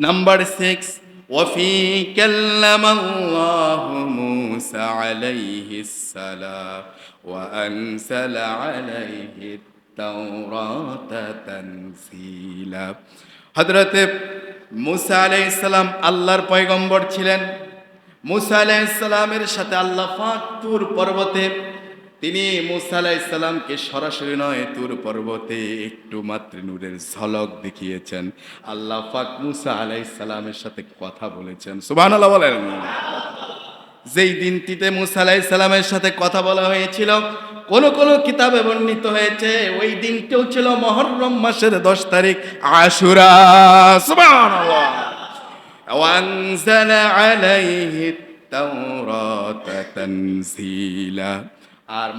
Number six وفي كلم الله موسى عليه السلام وأنزل عليه التوراة تنزيلا হযরত মুসা আলাইহিস সালাম আল্লাহর পয়গম্বর ছিলেন মুসা আলাইহিস সালামের সাথে আল্লাহ পাক তুর পর্বতে তিনি মুসা আলাইহিস সরাসরি নয়, তুর পর্বতে একটু মাত্র নূরের ঝলক দেখিয়েছেন। আল্লাহ পাক মুসা আলাইহিস সালামের সাথে কথা বলেছেন। সুবহানাল্লাহ বলেন। যেই দিনটিতে মুসা আলাইহিস সালামের সাথে কথা বলা হয়েছিল, কোন কোন কিতাবে বর্ণিত হয়েছে, ওই দিনটিও ছিল মহরম মাসের দশ তারিখ আশুরা। সুবহানাল্লাহ। আর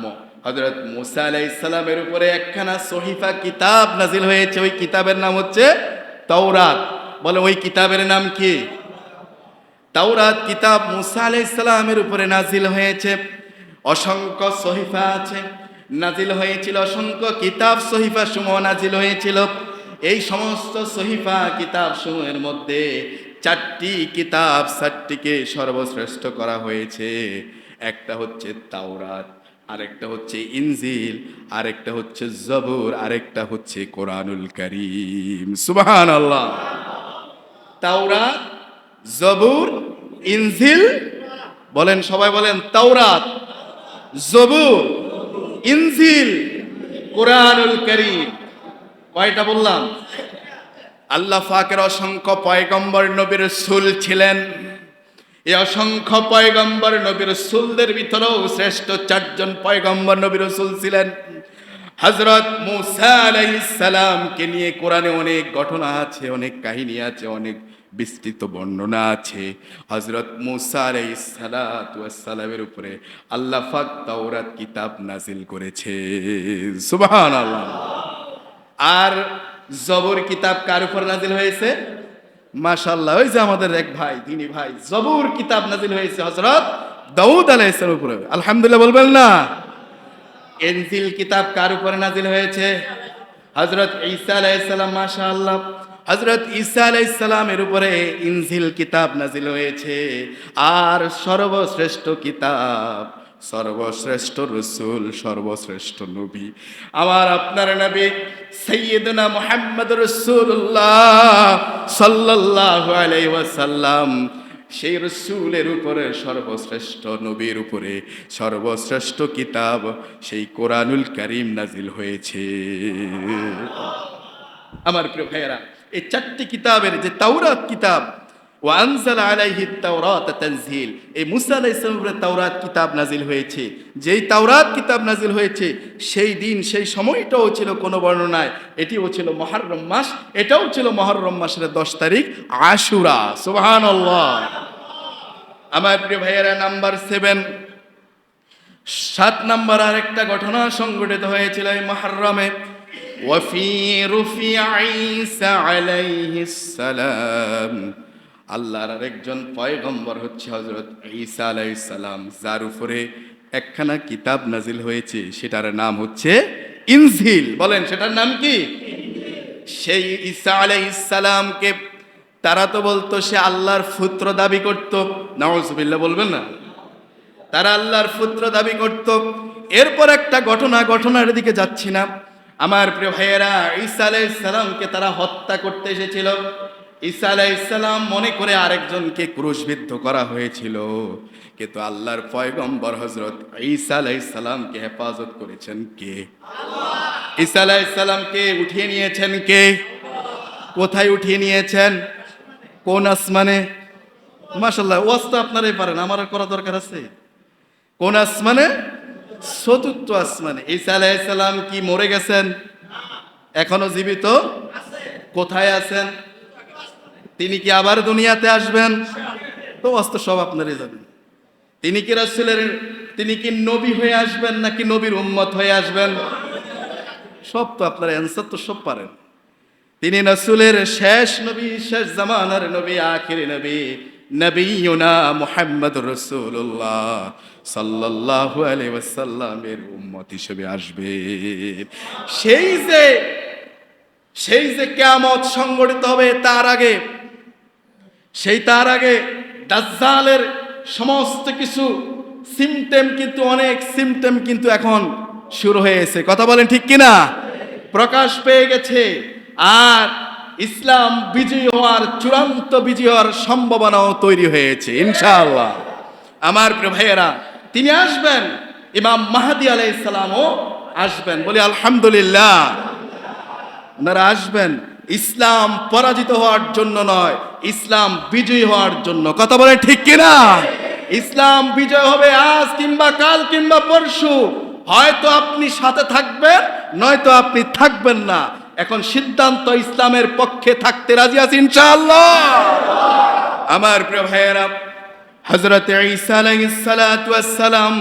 হজরত মুসা আলাই ইসলামের উপরে একখানা সহিফা কিতাব নাজিল হয়েছে। ওই কিতাবের নাম হচ্ছে তাওরাত। বলে, ওই কিতাবের নাম কি? তাওরাত কিতাব মুসা আলাই ইসলামের উপরে নাজিল হয়েছে। অসংখ্য সহিফা আছে নাজিল হয়েছিল। অসংখ্য কিতাব সহিফা সমূহ নাজিল হয়েছিল। এই সমস্ত সহিফা কিতাব সমূহের মধ্যে চারটি কিতাব চারটিকে সর্বশ্রেষ্ঠ করা হয়েছে। একটা হচ্ছে তাওরাত। আরেকটা হচ্ছে ইনজিল, আরেকটা হচ্ছে জবুর, আরেকটা হচ্ছে কোরআনুল করিম। সুবহান আল্লাহ তাওরাত, জবুর, ইনজিল, বলেন সবাই বলেন তাওরাত, জবুর, ইনজিল, কোরআনুল করিম। কয়টা বললাম? আল্লাহ ফাকের অসংখ্য পয়গম্বর নবীর সুল ছিলেন। এই অসংখ্য পয়গম্বর নবীর সুলদের ভিতরেও শ্রেষ্ঠ চারজন পয়গম্বর নবীর সুল ছিলেন। হজরত মুসা আলাইহিস সালামকে নিয়ে কোরআনে অনেক ঘটনা আছে, অনেক কাহিনী আছে, অনেক বিস্তৃত বর্ণনা আছে। হজরত মুসা আলাইহিস সালাতু ওয়াস সালামের উপরে আল্লাহ পাক তাওরাত কিতাব নাজিল করেছে। সুবহানাল্লাহ। আর জবর কিতাব কার উপর নাজিল হয়েছে? মাশাল্লাহ ওই যে আমাদের এক ভাই, তিনি ভাই, জবুর কিতাব নাজিল হয়েছে হজরত দাউদ আলাইহিসসালামের উপরে। আলহামদুলিল্লাহ বলবেন না? এনজিল কিতাব কার উপরে নাজিল হয়েছে? হজরত ঈসা আলাইহিসসালাম, মাশাআল্লাহ। হজরত ঈসা আলাইহিসসালামের উপরে ইনজিল কিতাব নাজিল হয়েছে। আর সর্বশ্রেষ্ঠ কিতাব সর্বশ্রেষ্ঠ রসুল, সর্বশ্রেষ্ঠ নবী। আমার আপনার নবী সৈয়দনা মোহাম্মদ রসুল্লাহ সাল্লাল্লাহু আলাইহি ওয়াসাল্লাম, সেই রসুলের উপরে, সর্বশ্রেষ্ঠ নবীর উপরে, সর্বশ্রেষ্ঠ কিতাব সেই কোরআনুল করিম নাজিল হয়েছে। আমার প্রিয় ভাইয়েরা, এই চারটি কিতাবের যে তাওরাত কিতাব ওয়ানজাল আলাইহি তাওরাত তানজিল। এই মুসা আলাইহিস সালামের তাওরাত কিতাব নাজিল হয়েছে। যেই তাওরাত কিতাব নাজিল হয়েছে, সেই দিন, সেই সময়টাও ছিল কোনো বর্ণনায়। এটিও ছিল মহররম মাস, এটাও ছিল মহররম মাসের দশ তারিখ আশুরা। সুবহানাল্লাহ। আমার প্রিয় ভাইয়েরা, নাম্বার সেভেন। সাত নাম্বার আরেকটা ঘটনা সংঘটিত হয়েছিল এই মহরমে। ওয়াফি রুফি ঈসা আলাইহিস সালাম। আল্লাহর আরেকজন পয়গম্বর হচ্ছে হজরত ঈসা আলাইহিস সালাম, যার উপরে একখানা কিতাব নাজিল হয়েছে, সেটার নাম হচ্ছে ইনজিল। বলেন, সেটার নাম কি? সেই ঈসা আলাইহিস সালামকে তারা তো বলতো সে আল্লাহর পুত্র দাবি করত। নাউজুবিল্লাহ, বলবেন না? তারা আল্লাহর পুত্র দাবি করত। এরপর একটা ঘটনা, ঘটনার দিকে যাচ্ছি না। আমার প্রিয় ভাইয়েরা, ঈসা আলাইসালামকে তারা হত্যা করতে এসেছিল। ঈসা আলাইসালাম মনে করে আরেকজনকে ক্রুশবিদ্ধ করা হয়েছিল। কিন্তু আল্লাহর পয়গম্বর হজরত ঈসা আলাইসালামকে হেফাজত করেছেন কে? ঈসা আলাইসালামকে উঠিয়ে নিয়েছেন কে? কোথায় উঠিয়ে নিয়েছেন? কোন আসমানে? মাসাল্লাহ ওয়াজ তো আপনারাই পারেন, আমার করা দরকার আছে। কোন আসমানে? চতুর্থ আসমানে। ঈসা আলাইসালাম কি মরে গেছেন? এখনও জীবিত? কোথায় আছেন? তিনি কি আবার দুনিয়াতে আসবেন? তো অস্ত সব আপনারই যাবেন তিনি কি রাসূলের, তিনি কি নবী হয়ে আসবেন নাকি নবীর উম্মত হয়ে আসবেন? সব তো আপনার অ্যান্সার তো সব পারেন। তিনি রসুলের শেষ নবী, শেষ জামানার নবী, আখির নবী, নবীনা মুহাম্মদ রসুল্লাহ সাল্লাল্লাহু আলাইহি ওয়াসাল্লামের উম্মত হিসেবে আসবে। সেই যে সেই যে কিয়ামত সংগঠিত হবে তার আগে সেই তার আগে দাজ্জালের সমস্ত কিছু সিমটেম কিন্তু অনেক সিমটেম কিন্তু এখন শুরু হয়েছে কথা বলেন ঠিক কিনা? প্রকাশ পেয়ে গেছে আর ইসলাম বিজয়ী হওয়ার চূড়ান্ত বিজয়ী হওয়ার সম্ভাবনাও তৈরি হয়েছে, ইনশাআল্লাহ। আমার প্রিয় ভাইয়েরা, তিনি আসবেন, ইমাম মাহাদি আলাইসালামও আসবেন। বলি আলহামদুলিল্লাহ। ওনারা আসবেন। ইসলাম পরাজিত হওয়ার জন্য নয়, ইসলাম বিজয়ী হওয়ার জন্য। কথা বলে ঠিক কিনা? ইসলাম বিজয় হবে আজ কিংবা কাল কিংবা পরশু। হয়তো আপনি সাথে থাকবেন, নয়তো আপনি থাকবেন না। এখন সিদ্ধান্ত ইসলামের পক্ষে থাকতে রাজি আছি ইনশাআল্লাহ। আমার প্রিয় ভাইয়েরা হজরত ঈসা আলাইহিস সালাম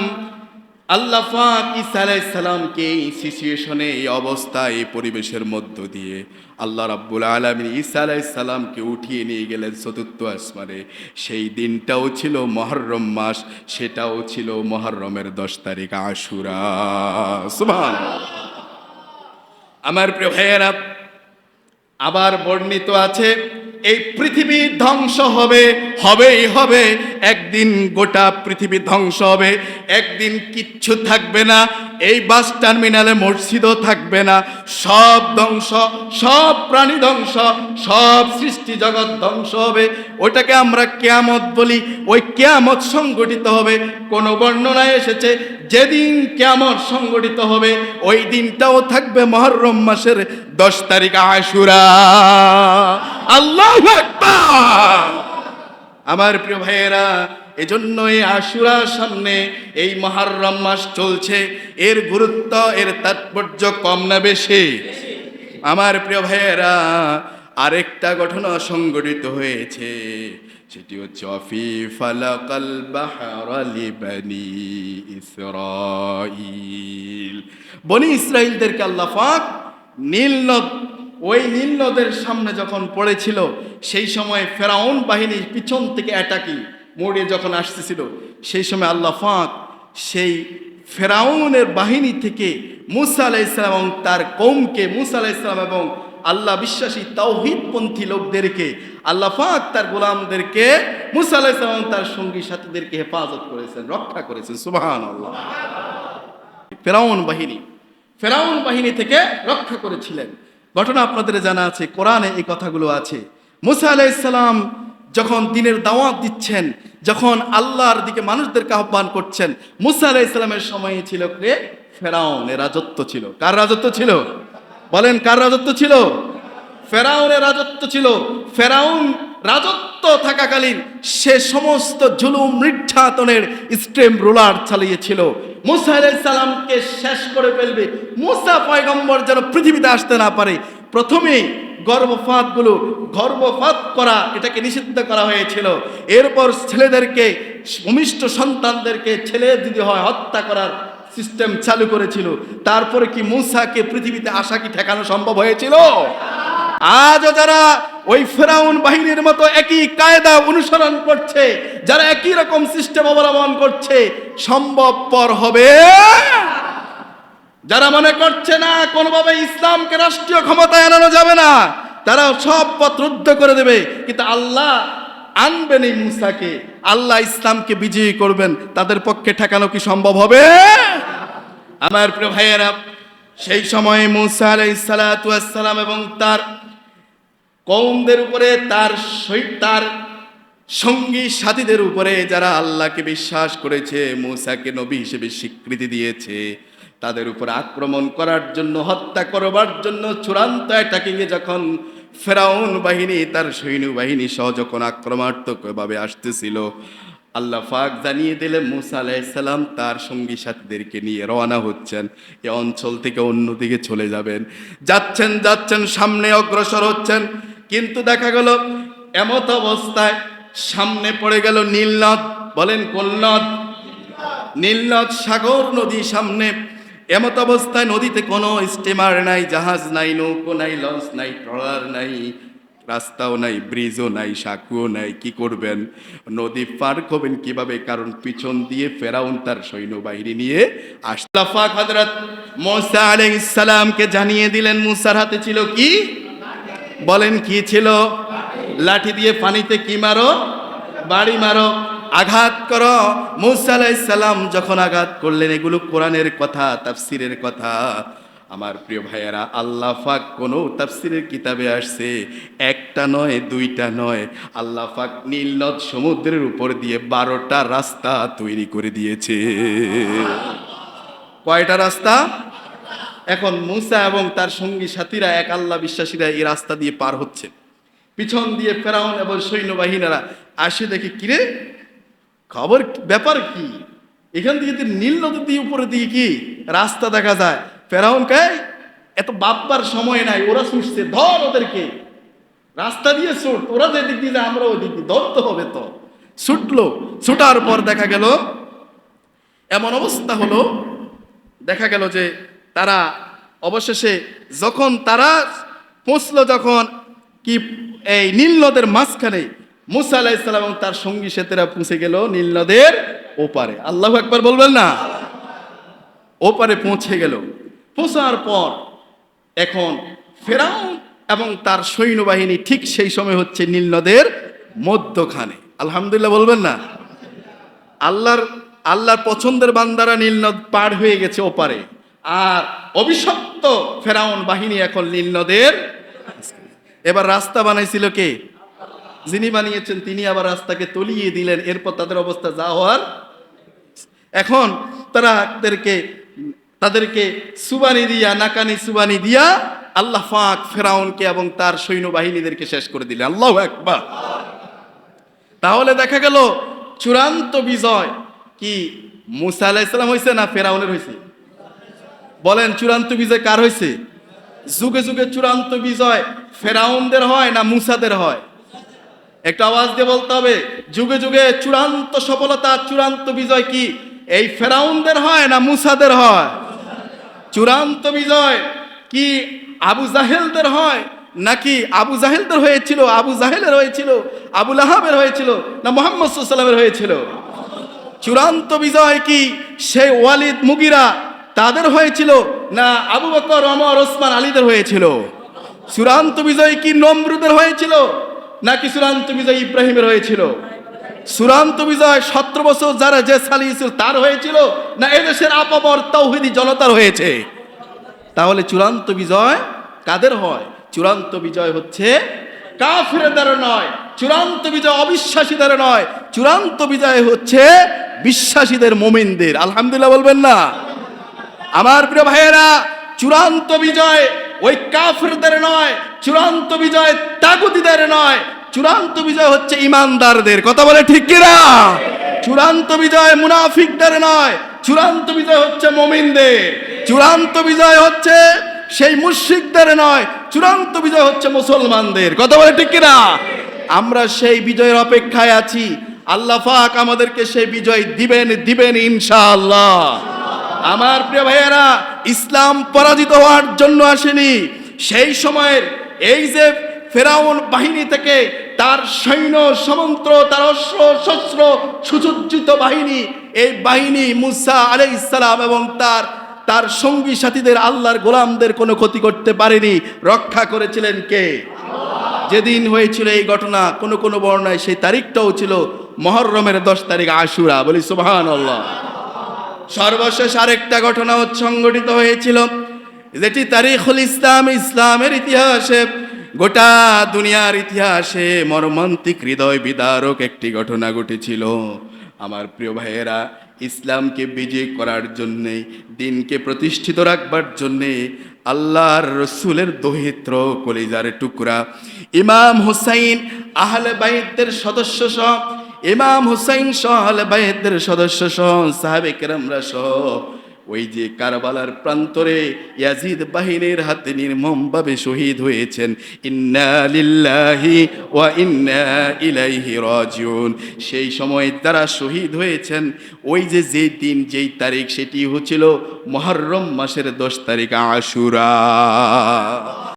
আল্লাহ পাক ঈসা আলাইহিস সালামকে এই সিচুয়েশনে এই অবস্থায়, এই পরিবেশের মধ্য দিয়ে আল্লাহ রাব্বুল আলামিন ঈসা আলাইহিস সালামকে উঠিয়ে নিয়ে গেলেন চতুর্থ আসমানে। সেই দিনটাও ছিল মহররম মাস, সেটাও ছিল মহররমের দশ তারিখ আশুরা। আমার প্রিয় ভাইয়েরা, আবার বর্ণিত আছে এই পৃথিবী ধ্বংস হবে, হবেই হবে। একদিন গোটা পৃথিবী ধ্বংস হবে, একদিন কিচ্ছু থাকবে না। এই বাস টার্মিনালে মসজিদও থাকবে না। সব ধ্বংস, সব প্রাণী ধ্বংস, সব সৃষ্টি জগৎ ধ্বংস হবে। ওটাকে আমরা কেয়ামত বলি, ওই কেয়ামত সংগঠিত হবে। কোন বর্ণনায় এসেছে, যেদিন কেয়ামত সংগঠিত হবে, ওই দিনটাও থাকবে মহরম মাসের দশ তারিখ আশুরা। আল্লাহ আমার প্রিয় ভাইয়েরা এজন্য এই আশুরার সামনে এই মহারম মাস চলছে। এর গুরুত্ব, এর তাৎপর্য কম না বেশি। আমার প্রিয় ভাইয়েরা, আরেকটা ঘটনা সংগঠিত হয়েছে। সেটি হচ্ছে, অফি ফালাকাল বাহারালি বানি ইসরাইল বনি ইসরাইলদেরকে আল্লাহ নীল নদ, ওই নীল নদের সামনে যখন পড়েছিল, সেই সময় ফেরাউন বাহিনীর পিছন থেকে অ্যাটাকিং মোড়ে যখন আসতেছিল, সেই সময় আল্লাহ ফাঁক সেই ফেরাউনের বাহিনী থেকে মুসা আলাহ ইসলাম এবং তার কৌমকে মুসা আলাহ ইসলাম এবং আল্লাহ বিশ্বাসী তাওহিদপন্থী লোকদেরকে, আল্লাহ ফাঁক তার গোলামদেরকে, মুসা আলাহ ইসলাম এবং তার সঙ্গী সাথীদেরকে হেফাজত করেছেন, রক্ষা করেছেন সুবাহান আল্লাহ ফেরাউন বাহিনী ফেরাউন বাহিনী থেকে রক্ষা করেছিলেন। ঘটনা আপনাদের জানা আছে, কোরআনে এই কথাগুলো আছে। মুসা আলাইসাল্লাম যখন দিনের দাওয়াত দিচ্ছেন, যখন আল্লাহর দিকে মানুষদেরকে আহ্বান করছেন, মুসা আলাইসাল্লামের সময়ে ছিল কে? ফেরাউনের রাজত্ব ছিল। কার রাজত্ব ছিল? বলেন, কার রাজত্ব ছিল? ফেরাউনের রাজত্ব ছিল। ফেরাউন রাজত্ব থাকাকালীন সে সমস্ত জুলুম নির্যাতনের স্ট্রেম রোলার চালিয়েছিল। মুসা সালামকে শেষ করে ফেলবে। মুসা পয়গম্বর যেন পৃথিবীতে আসতে না পারে। প্রথমেই গর্ভপাতগুলো, গর্ভপাত করা এটাকে নিষিদ্ধ করা হয়েছিল। এরপর ছেলেদেরকে ভূমিষ্ঠ সন্তানদেরকে ছেলে দিদি হয়, হত্যা করার সিস্টেম চালু করেছিল। তারপরে কি মুসাকে পৃথিবীতে আসা কি ঠেকানো সম্ভব হয়েছিল? আজও যারা ওই ফেরাউন বাহিনীর মতো একই কায়দা অনুসরণ করছে, যারা একই রকম সিস্টেম অবলম্বন করছে, সম্ভবপর হবে। যারা মনে করছে না, কোনোভাবে ইসলামকে রাষ্ট্রীয় ক্ষমতায় আনানো যাবে না তারা সব পথ রুদ্ধ করে দেবে। কিন্তু আল্লাহ আনবেন এই মুসাকে। আল্লাহ ইসলামকে বিজয়ী করবেন। তাদের পক্ষে ঠেকানো কি সম্ভব হবে? আমার প্রিয় ভাইয়েরা, সেই সময় মুসা আলাইসালাম এবং তার কৌমদের উপরে, তার তার সঙ্গী সাথীদের উপরে যারা আল্লাহকে বিশ্বাস করেছে, মুসাকে নবী হিসেবে স্বীকৃতি দিয়েছে তাদের উপর আক্রমণ করার জন্য, হত্যা করবার জন্য চূড়ান্ত অ্যাটাকিংয়ে যখন ফেরাউন বাহিনী তার সৈন্য বাহিনী সহ যখন আক্রমণাত্মকভাবে আসতেছিল, আল্লাহ ফাক জানিয়ে দিলে মুসা আলাইসাল্লাম তার সঙ্গী সাথীদেরকে নিয়ে রওনা হচ্ছেন। এ অঞ্চল থেকে অন্যদিকে চলে যাবেন। যাচ্ছেন যাচ্ছেন, সামনে অগ্রসর হচ্ছেন। কিন্তু দেখা গেল, এমত অবস্থায় সামনে পড়ে গেল নীলনদ বলেন কোন নদ? নীলনদ সাগর নদী সামনে। এমত অবস্থায় নদীতে কোনো স্টিমার নাই, জাহাজ নাই, নৌকো নাই, লঞ্চ নাই, ট্রলার নাই, রাস্তাও নাই, ব্রিজও নাই, সাঁকুও নাই, কি করবেন? নদী পার করবেন কীভাবে? কারণ পিছন দিয়ে ফেরাউন তার সৈন্যবাহিনী নিয়ে আশতাফাক হজরত মোসা আলাইহিস সালামকে জানিয়ে দিলেন, মুসার হাতে ছিল কি? বলেন কি ছিল? লাঠি দিয়ে পানিতে কি মারো? বাড়ি মারো। আঘাত করো। মুসা যখন আঘাত করলেন, এগুলো কোরআনের কথা, তাফসিরের কথা। আমার প্রিয় ভাইয়েরা, আল্লাহ পাক কোনো তাফসিরের কিতাবে আসছে, একটা নয়, দুইটা নয়। আল্লাহ পাক নীলনদ সমুদ্রের উপর দিয়ে বারোটা রাস্তা তৈরি করে দিয়েছে। কয়টা রাস্তা? এখন মুসা এবং তার সঙ্গী সাথীরা, এক আল্লাহ বিশ্বাসীরা এই রাস্তা দিয়ে পার হচ্ছে। পিছন দিয়ে ফেরাউন এবং সৈন্যবাহিনীরা আসে দেখে, কিরে খবর ব্যাপার কি? এখান থেকে যদি নীল নদী দিয়ে উপরে দিয়ে কি রাস্তা দেখা যায়? ফেরাউন কে? এত বাপবার সময় নাই ওরা ছুটছে ধর ওদেরকে। রাস্তা দিয়ে ছুট ওরা যে দিয়ে যায়, আমরা ওই দিক দিয়ে। ধরতে হবে তো। ছুটলো ছুটার পর দেখা গেল এমন অবস্থা হলো দেখা গেল যে তারা অবশেষে যখন তারা পৌঁছলো যখন কি এই নীল নদের মাঝখানে মুসা আলাইসালাম এবং তার সঙ্গী সাথীরা পৌঁছে গেল নীল নদের ওপারে। আল্লাহ একবার বলবেন না? ওপারে পৌঁছে গেল। পৌঁছার পর এখন ফেরাউন এবং তার সৈন্যবাহিনী ঠিক সেই সময় হচ্ছে নীল নদের মধ্যখানে। আলহামদুলিল্লাহ বলবেন না? আল্লাহর আল্লাহর পছন্দের বান্দারা নীলনদ পার হয়ে গেছে ওপারে। আর অভিশপ্ত ফেরাউন বাহিনী এখন নীলনদের এবার রাস্তা বানাইছিল কে? যিনি বানিয়েছেন, তিনি আবার রাস্তাকে তলিয়ে দিলেন। এরপর তাদের অবস্থা যা হওয়ার। এখন তারা তাদেরকে তাদেরকে সুবানি দিয়া, নাকানি সুবানি দিয়া আল্লাহ ফাঁক ফেরাউনকে এবং তার সৈন্যবাহিনীদেরকে শেষ করে দিলেন। আল্লাহ একবার তাহলে দেখা গেল, চূড়ান্ত বিজয় কি মুসা আলাইসালাম হয়েছে না ফেরাউনের হয়েছে বলেন, চূড়ান্ত বিজয় কার হয়েছে যুগে যুগে চূড়ান্ত বিজয় ফেরাউনদের হয় না মুসাদের হয়? একটা আওয়াজ দিয়ে বলতে হবে, যুগে যুগে চূড়ান্ত সফলতা, চূড়ান্ত বিজয় কি? এই ফেরাউনদের হয় না মুসাদের হয়? চূড়ান্ত বিজয় কি আবু জাহেলদের হয়? নাকি আবু জাহেলদের হয়েছিল, আবু জাহেলের হয়েছিল, আবু আহাবের হয়েছিল, না মোহাম্মদ সাল্লামের হয়েছিল? চূড়ান্ত বিজয় কি সেই ওয়ালিদ মুগিরা তাদের হয়েছিল, না আবু বকর অমর ওসমান, আলীদের হয়েছিল? চূড়ান্ত বিজয় কি নমরুদের হয়েছিল? নাকি চূড়ান্ত বিজয় ইব্রাহিমের হয়েছিল? চূড়ান্ত বিজয় সতেরো বছর যারা যে চালিয়েছিল তার হয়েছিল? না এদেশের আপামর তৌহিদি জনতার হয়েছে? তাহলে চূড়ান্ত বিজয় কাদের হয়? চূড়ান্ত বিজয় হচ্ছে কাফেরদের নয়, চূড়ান্ত বিজয় অবিশ্বাসীদের নয়, চূড়ান্ত বিজয় হচ্ছে বিশ্বাসীদের মোমিনদের। আলহামদুলিল্লাহ বলবেন না? আমার প্রিয় ভাইয়েরা, চূড়ান্ত বিজয় ওই কাফেরদের নয়, চূড়ান্ত বিজয় তাগুতিদের নয়। চূড়ান্ত বিজয় হচ্ছে ইমানদারদের। কথা বলে ঠিক কিনা? চূড়ান্ত বিজয় মুনাফিকদের নয়, চূড়ান্ত বিজয় হচ্ছে মমিনদের। চূড়ান্ত বিজয় হচ্ছে সেই মুশরিকদের নয়, চূড়ান্ত বিজয় হচ্ছে মুসলমানদের। কথা বলে ঠিক কিনা? আমরা সেই বিজয়ের অপেক্ষায় আছি। আল্লাহ পাক আমাদেরকে সেই বিজয় দিবেন দিবেন ইনশাআল্লাহ। আমার প্রিয় ভাইয়েরা ইসলাম পরাজিত হওয়ার জন্য আসেনি। সেই সময়ের এই যে ফেরাউন বাহিনী থেকে তার সৈন্য, সমন্ত্র, তার অস্ত্র, শস্ত্র, সুসজ্জিত বাহিনী, এই বাহিনী মুসা আলাই ইসলাম এবং তার তার সঙ্গী সাথীদের, আল্লাহর গোলামদের কোনো ক্ষতি করতে পারেনি। রক্ষা করেছিলেন কে? যেদিন হয়েছিল এই ঘটনা, কোনো কোনো বর্ণায় সেই তারিখটাও ছিল মহররমের দশ তারিখ আশুরা। বলি সুবাহান আল্লাহ সর্বশেষ আরেকটা ঘটনা সংগঠিত হয়েছিল, যেটি তারিখুল ইসলাম, ইসলামের ইতিহাসে, গোটা দুনিয়ার ইতিহাসে মর্মান্তিক হৃদয় বিদারক একটি ঘটনা ঘটেছিল। আমার প্রিয় ভাইয়েরা, ইসলামকে বিজয় করার জন্যে, দিনকে প্রতিষ্ঠিত রাখবার জন্যে আল্লাহর রসুলের দহিত্র কলিজার টুকরা, ইমাম হুসাইন আহলে বাইতের সদস্য সহ ইমাম হুসাইন সহ আহলে বাইতের সদস্য সহ, সাহাবে কেরামরা সহ, ওই যে কারবালার প্রান্তরে ইয়াজিদ বাহিনীর হাতে নির্মমভাবে শহীদ হয়েছেন। ইন্না লিল্লাহি ওয়া ইন্না ইলাইহি রাজিউন। সেই সময় তারা শহীদ হয়েছেন। ওই যে যেই দিন, যেই তারিখ, সেটি হচ্ছিল মহরম মাসের দশ তারিখ আশুরা।